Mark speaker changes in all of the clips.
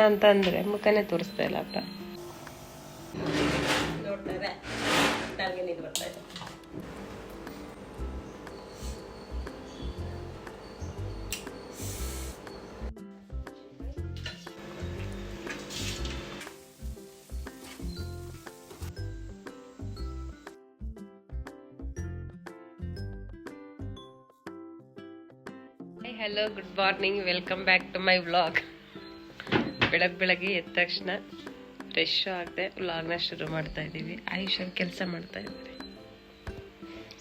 Speaker 1: ಅಂತಂದ್ರೆ ಮುಖನೇ ತೋರಿಸ್ತಾ ಇಲ್ಲ ಅಪ್ಪ
Speaker 2: ನೋಡ್ತಾರೆ ನನಗೆ ನಿದ್ದು ಬರ್ತಾ ಇದೆ.
Speaker 1: ಹಲೋ ಗುಡ್ ಮಾರ್ನಿಂಗ್ ಬೆಳಗ್ಗೆ ಬೆಳಗ್ಗೆ ಎದ್ದ ತಕ್ಷಣ ಫ್ರೆಶ್ ಆಗದೆ ಲಾಗ್ನ ಶುರು ಮಾಡ್ತಾ ಇದ್ದೀವಿ. ಆಯುಷ್ ಅವ್ರು ಕೆಲಸ ಮಾಡ್ತಾ ಇದ್ದಾರೆ.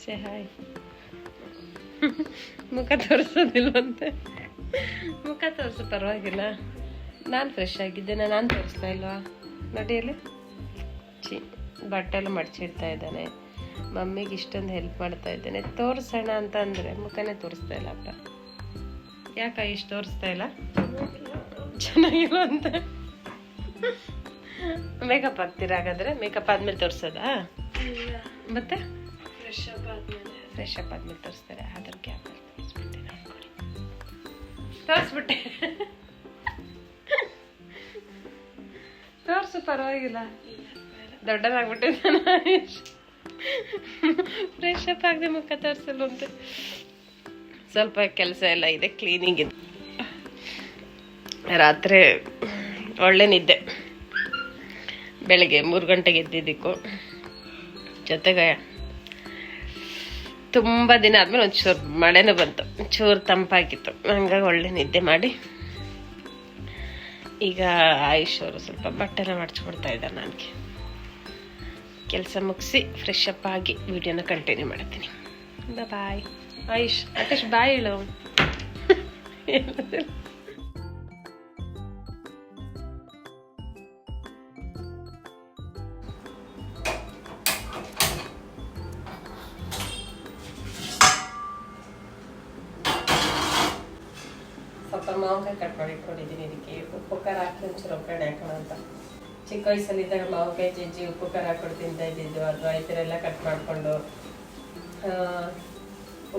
Speaker 1: ಸೇ ಹಾಯ್ ಮುಖ ತೋರಿಸೋದಿಲ್ವಂತೆ? ಮುಖ ತೋರಿಸೋ ಪರವಾಗಿಲ್ಲ. ನಾನು ಫ್ರೆಶ್ ಆಗಿದ್ದೇನೆ ನಾನು ತೋರಿಸ್ತಾ ಇಲ್ವಾ? ನಡಿಯಲ್ಲಿ ಚಿ ಬಟ್ಟೆ ಎಲ್ಲ ಮಡ್ಚಿಡ್ತಾ ಇದ್ದಾನೆ. ಮಮ್ಮಿಗೆ ಇಷ್ಟೊಂದು ಹೆಲ್ಪ್ ಮಾಡ್ತಾ ಇದ್ದಾನೆ. ತೋರಿಸೋಣ ಅಂತ ಅಂದರೆ ಮುಖನೇ ತೋರಿಸ್ತಾ ಇಲ್ಲ ಅಪ್ಪ. ಯಾಕ ಇಷ್ಟು ತೋರಿಸ್ತಾ ಇಲ್ಲ? ಚೆನ್ನಾಗಿಲ್ಲ ಅಂತ ಮೇಕಪ್ ಹಾಕ್ತೀರಾ ಹಾಗಾದ್ರೆ? ಮೇಕಪ್ ಆದ್ಮೇಲೆ ತೋರಿಸೋದಾ? ಮತ್ತೆ? ಫ್ರೆಶ್ ಅಪ್ ಆದ್ಮೇಲೆ. ಫ್ರೆಶ್ ಅಪ್ ಆದ್ಮೇಲೆ ತೋರಿಸ್ತಾರೆ. ಅದ್ರ ತೋರಿಸ್ಬಿಟ್ಟೆ ತೋರ್ಸು ತೋರಿಸ್ಬಿಟ್ಟೆ. ತೋರಿಸು ಪರವಾಗಿಲ್ಲ. ದೊಡ್ಡದಾಗ್ಬಿಟ್ಟೆ ಫ್ರೆಶ್ ಅಪ್ ಆಗದೆ ಮುಖ ತೋರಿಸಲ್ಲ ಅಂತ. ಸ್ವಲ್ಪ ಕೆಲಸ ಎಲ್ಲ ಇದೆ ಕ್ಲೀನಿಂಗ್ ಇದೆ. ರಾತ್ರಿ ಒಳ್ಳೆ ನಿದ್ದೆ. ಬೆಳಗ್ಗೆ ಮೂರು ಗಂಟೆಗೆ ಎದ್ದಿದ್ದಕ್ಕು ಜೊತೆಗೆ ತುಂಬ ದಿನ ಆದಮೇಲೆ ಒಂಚೂರು ಮಳೆನೂ ಬಂತು. ಚೂರು ತಂಪಾಗಿತ್ತು. ಹಂಗಾಗಿ ಒಳ್ಳೆ ನಿದ್ದೆ ಮಾಡಿ ಈಗ ಆಯುಷ್ ಅವರು ಸ್ವಲ್ಪ ಬಟ್ಟೆನ ಮಾಡಿಸ್ಕೊಡ್ತಾ ಇದ್ದಾರೆ ನನಗೆ. ಕೆಲಸ ಮುಗಿಸಿ ಫ್ರೆಶ್ ಅಪ್ ಆಗಿ ವಿಡಿಯೋನ ಕಂಟಿನ್ಯೂ ಮಾಡ್ತೀನಿ. ಬಾಯ್ ಆಯುಷ್, ಆಕಾಶ್ ಬಾಯ್ ಹೇಳು. ಸ್ವಲ್ಪ ಮಾವಿನಕಾಯಿ ಕಟ್ ಮಾಡಿ ಇಟ್ಕೊಂಡಿದ್ದೀನಿ ಇದಕ್ಕೆ. ಉಪ್ಪು ಖಾರ ಹಾಕಿ ಒಂಚೂರು ಒಗ್ಗರಣೆ ಹಾಕೋಣ ಅಂತ. ಚಿಕ್ಕ ವಯಸ್ಸಲ್ಲಿದ್ದಾಗ ಮಾವಿನಕಾಯಿ ಜಜ್ಜಿ ಉಪ್ಪು ಖಾರ ಹಾಕೊಂಡು ತಿಂತಾ ಇದ್ದಿದ್ದು ಅಥವಾ ಈ ಥರ ಎಲ್ಲ ಕಟ್ ಮಾಡಿಕೊಂಡು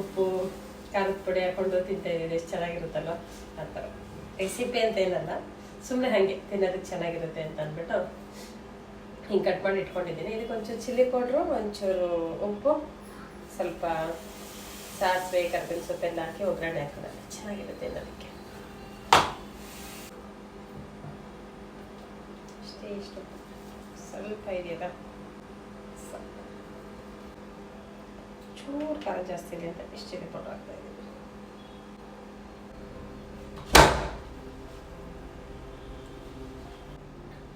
Speaker 1: ಉಪ್ಪು, ಖಾರದ ಪುಡಿ ಹಾಕೊಂಡು ತಿಂತಾ ಇದ್ದಿದ್ದು ಎಷ್ಟು ಚೆನ್ನಾಗಿರುತ್ತಲ್ಲ ಆ ಥರ. ರೆಸಿಪಿ ಅಂತ ಏನಲ್ಲ ಸುಮ್ಮನೆ ಹಾಗೆ ತಿನ್ನೋದಕ್ಕೆ ಚೆನ್ನಾಗಿರುತ್ತೆ ಅಂತ ಅಂದ್ಬಿಟ್ಟು ಹಿಂಗೆ ಕಟ್ ಮಾಡಿ ಇಟ್ಕೊಂಡಿದ್ದೀನಿ. ಇದಕ್ಕೆ ಒಂಚೂರು ಚಿಲ್ಲಿ ಪೌಡ್ರು ಒಂಚೂರು ಉಪ್ಪು, ಸ್ವಲ್ಪ ಸಾಸಿವೆ, ಕರ್ಬೇವಿನ ಸೊಪ್ಪೆಲ್ಲ ಹಾಕಿ ಒಗ್ಗರಣೆ ಹಾಕೋಣ. ಚೆನ್ನಾಗಿರುತ್ತೆ ತಿನ್ನೋದಕ್ಕೆ. ಅಷ್ಟೇ ಇಷ್ಟು ಸ್ವಲ್ಪ ಇದೆಯಲ್ಲ ಸ್ವಲ್ಪ. ಚೂರು ಖಾರ ಜಾಸ್ತಿ ಇದೆ ಅಂತ ಇಷ್ಟು ಚಿಲ್ಲಿ ಪೌಡರ್ ಹಾಕ್ತಾ ಇದ್ದೀನಿ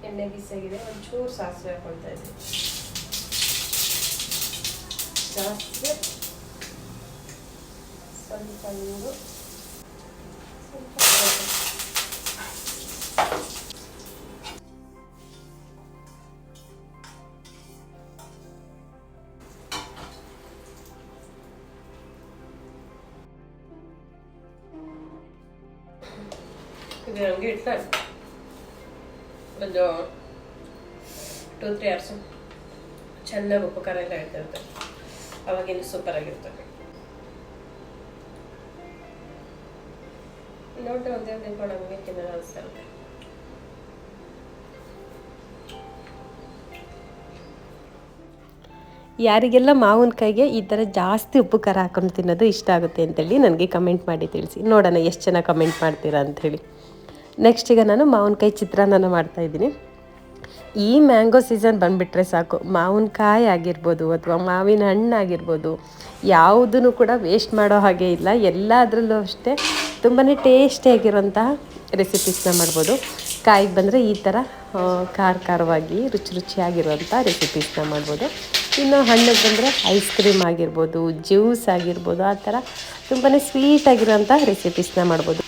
Speaker 1: ಎಣ್ಣೆ ಬಿಸಿಯಾಗಿದೆ ಒಂಚೂರು ಸಾಸಿವೆ ಹಾಕೊಳ್ತಾ ಇದ್ದೀನಿ ಸಾಸಿವೆ ಸ್ವಲ್ಪ ನೀರು ಸ್ವಲ್ಪ ಇದು ಹಂಗೆ ಇಟ್ಟ ಒಂದು ಟೂ ತ್ರೀ ಅವರ್ಸು ಚೆನ್ನಾಗಿ ಉಪ್ಪು ಖಾರ ಎಲ್ಲ ಇರ್ತಿರುತ್ತೆ ಅವಾಗಿನ್ನು ಸೂಪರ್ ಆಗಿರ್ತದೆ ನೋಡಿ ಒಂದೇ ಒಂದು ತಿನ್ಕೊಂಡು ಹಂಗೆ ಅನಿಸ್ತಾ ಇರುತ್ತೆ.
Speaker 3: ಯಾರಿಗೆಲ್ಲ ಮಾವಿನಕಾಯಿಗೆ ಈ ಥರ ಜಾಸ್ತಿ ಉಪ್ಪು ಖಾರ ಹಾಕೊಂಡು ತಿನ್ನೋದು ಇಷ್ಟ ಆಗುತ್ತೆ ಅಂತೇಳಿ ನನಗೆ ಕಮೆಂಟ್ ಮಾಡಿ ತಿಳಿಸಿ. ನೋಡೋಣ ಎಷ್ಟು ಜನ ಕಮೆಂಟ್ ಮಾಡ್ತೀರಾ ಅಂಥೇಳಿ ನೆಕ್ಸ್ಟ್ ಈಗ ನಾನು ಮಾವಿನಕಾಯಿ ಚಿತ್ರಾನ್ನ ಮಾಡ್ತಾಯಿದ್ದೀನಿ ಈ ಮ್ಯಾಂಗೋ ಸೀಸನ್ ಬಂದುಬಿಟ್ರೆ ಸಾಕು. ಮಾವಿನಕಾಯಿ ಆಗಿರ್ಬೋದು ಅಥವಾ ಮಾವಿನ ಹಣ್ಣು ಆಗಿರ್ಬೋದು, ಯಾವುದನ್ನು ಕೂಡ ವೇಸ್ಟ್ ಮಾಡೋ ಹಾಗೆ ಇಲ್ಲ. ಎಲ್ಲದರಲ್ಲೂ ಅಷ್ಟೇ ತುಂಬಾ ಟೇಸ್ಟಿಯಾಗಿರೋಂತಹ ರೆಸಿಪೀಸ್ನ ಮಾಡ್ಬೋದು. ಕಾಯಿಗೆ ಬಂದರೆ ಈ ಥರ ಖಾರ ಖಾರವಾಗಿ, ರುಚಿ ರುಚಿಯಾಗಿರುವಂಥ ರೆಸಿಪೀಸ್ನ ಮಾಡ್ಬೋದು. ಇನ್ನು ಹಣ್ಣಿಗೆ ಬಂದರೆ ಐಸ್ ಕ್ರೀಮ್ ಆಗಿರ್ಬೋದು ಜ್ಯೂಸ್ ಆಗಿರ್ಬೋದು, ಆ ಥರ ತುಂಬಾ ಸ್ವೀಟಾಗಿರೋಂಥ ರೆಸಿಪೀಸ್ನ ಮಾಡ್ಬೋದು.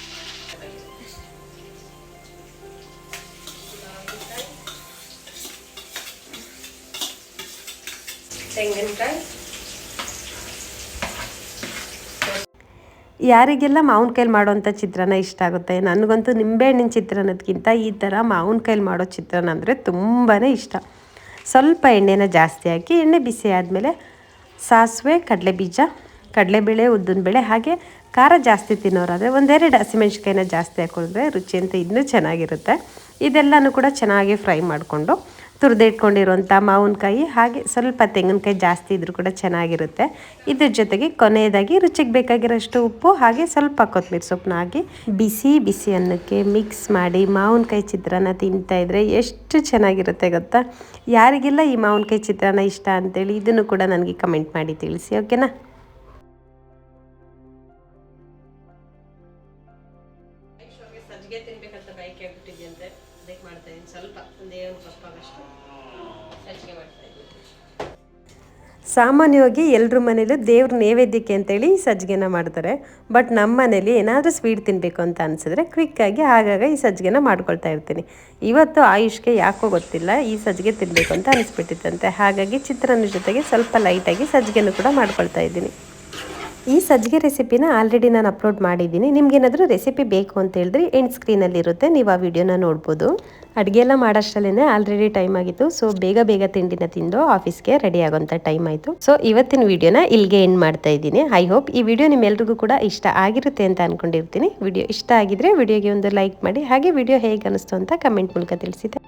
Speaker 3: ಯಾರಿಗೆಲ್ಲ ಮಾವಿನ ಕೈಲಿ ಮಾಡೋವಂಥ ಚಿತ್ರಾನ್ನ ಇಷ್ಟ ಆಗುತ್ತೆ? ನನಗಂತೂ ನಿಂಬೆಹಣ್ಣಿನ ಚಿತ್ರಾನ್ನದಕ್ಕಿಂತ ಈ ಥರ ಮಾವಿನ ಕೈಲಿ ಮಾಡೋ ಚಿತ್ರಾನ್ನ ಅಂದರೆ ತುಂಬಾ ಇಷ್ಟ. ಸ್ವಲ್ಪ ಎಣ್ಣೆನ ಜಾಸ್ತಿ ಹಾಕಿ, ಎಣ್ಣೆ ಬಿಸಿ ಆದಮೇಲೆ ಸಾಸಿವೆ, ಕಡಲೆಬೀಜ, ಕಡಲೆಬೇಳೆ ಉದ್ದಿನಬೇಳೆ ಹಾಗೆ ಖಾರ ಜಾಸ್ತಿ ತಿನ್ನೋರಾದರೆ ಒಂದೆರಡು ಹಸಿಮೆಣ್ಸಿಕಾಯಿನ ಜಾಸ್ತಿ ಹಾಕೊಂಡ್ರೆ ರುಚಿ ಅಂತ ಇನ್ನೂ ಚೆನ್ನಾಗಿರುತ್ತೆ. ಇದೆಲ್ಲನೂ ಕೂಡ ಚೆನ್ನಾಗಿ ಫ್ರೈ ಮಾಡಿಕೊಂಡು ತುರಿದು ಇಟ್ಕೊಂಡಿರುವಂಥ ಮಾವಿನಕಾಯಿ ಹಾಗೆ ಸ್ವಲ್ಪ ತೆಂಗಿನಕಾಯಿ ಜಾಸ್ತಿ ಇದ್ರೂ ಕೂಡ ಚೆನ್ನಾಗಿರುತ್ತೆ. ಇದ್ರ ಜೊತೆಗೆ ಕೊನೆಯದಾಗಿ ರುಚಿಗೆ ಬೇಕಾಗಿರೋಷ್ಟು ಉಪ್ಪು ಹಾಗೆ ಸ್ವಲ್ಪ ಕೊತ್ತಂಬರಿ ಸೊಪ್ಪನ್ನ ಹಾಕಿ ಬಿಸಿ ಬಿಸಿ ಅನ್ನಕ್ಕೆ ಮಿಕ್ಸ್ ಮಾಡಿ ಮಾವಿನಕಾಯಿ ಚಿತ್ರಾನ್ನ ತಿಂತಾ ಇದ್ರೆ ಎಷ್ಟು ಚೆನ್ನಾಗಿರುತ್ತೆ ಗೊತ್ತಾ? ಯಾರಿಗೆಲ್ಲ ಈ ಮಾವಿನಕಾಯಿ ಚಿತ್ರಾನ್ನ ಇಷ್ಟ ಅಂತೇಳಿ ಇದನ್ನು ಕೂಡ ನನಗೆ ಕಮೆಂಟ್ ಮಾಡಿ ತಿಳಿಸಿ, ಓಕೆನಾ?
Speaker 1: ಅದಕ್ಕೆ ಮಾಡ್ತಾ ಇದ್ದೀನಿ. ಸ್ವಲ್ಪ ಒಂದೇ ಆಗಷ್ಟು ಸಜ್ಜಿಗೆ ಮಾಡ್ತಾ
Speaker 3: ಸಾಮಾನ್ಯವಾಗಿ ಎಲ್ಲರ ಮನೇಲೂ ದೇವ್ರ ನೈವೇದ್ಯಕ್ಕೆ ಅಂತೇಳಿ ಸಜ್ಜಿಗೆನ ಮಾಡ್ತಾರೆ. ಬಟ್ ನಮ್ಮ ಮನೇಲಿ ಏನಾದರೂ ಸ್ವೀಟ್ ತಿನ್ನಬೇಕು ಅಂತ ಅನಿಸಿದ್ರೆ ಕ್ವಿಕ್ಕಾಗಿ ಆಗಾಗ ಈ ಸಜ್ಜಿಗೆನ ಮಾಡ್ಕೊಳ್ತಾ ಇರ್ತೀನಿ. ಇವತ್ತು ಆಯುಷ್ಗೆ ಯಾಕೋ ಗೊತ್ತಿಲ್ಲ, ಈ ಸಜ್ಜಿಗೆ ತಿನ್ನಬೇಕು ಅಂತ ಅನಿಸ್ಬಿಟ್ಟಿತ್ತಂತೆ. ಹಾಗಾಗಿ ಚಿತ್ರಾನ್ನ ಜೊತೆಗೆ ಸ್ವಲ್ಪ ಲೈಟಾಗಿ ಸಜ್ಜಿಗೆನೂ ಕೂಡ ಮಾಡ್ಕೊಳ್ತಾ ಇದ್ದೀನಿ. ಈ ಸಜ್ಜಿಗೆ ರೆಸಿಪಿನ ಆಲ್ರೆಡಿ ನಾನು ಅಪ್ಲೋಡ್ ಮಾಡಿದ್ದೀನಿ. ನಿಮ್ಗೇನಾದರೂ ರೆಸಿಪಿ ಬೇಕು ಅಂತ ಹೇಳಿದ್ರೆ ಎಂಡ್ ಸ್ಕ್ರೀನಲ್ಲಿರುತ್ತೆ ನೀವು ಆ ವಿಡಿಯೋನ ನೋಡ್ಬೋದು. ಅಡುಗೆ ಎಲ್ಲ ಮಾಡೋಷ್ಟರಲ್ಲೇ ಆಲ್ರೆಡಿ ಟೈಮ್ ಆಗಿತ್ತು. ಸೊ ಬೇಗ ಬೇಗ ತಿಂಡಿನ ತಿಂದು ಆಫೀಸ್ಗೆ ರೆಡಿ ಆಗೋಂಥ ಟೈಮ್ ಆಯಿತು. ಸೊ ಇವತ್ತಿನ ವಿಡಿಯೋನ ಇಲ್ಲಿಗೆ ಎಂಡ್ ಮಾಡ್ತಾ ಇದ್ದೀನಿ. ಐ ಹೋಪ್ ಈ ವಿಡಿಯೋ ನಿಮ್ಮೆಲ್ರಿಗೂ ಕೂಡ ಇಷ್ಟ ಆಗಿರುತ್ತೆ ಅಂತ ಅನ್ಕೊಂಡಿರ್ತೀನಿ. ವಿಡಿಯೋ ಇಷ್ಟ ಆಗಿದ್ರೆ ವಿಡಿಯೋಗೆ ಒಂದು ಲೈಕ್ ಮಾಡಿ. ಹಾಗೆ ವಿಡಿಯೋ ಹೇಗೆ ಅನಿಸ್ತು ಅಂತ ಕಮೆಂಟ್ ಮೂಲಕ ತಿಳಿಸಿದೆ.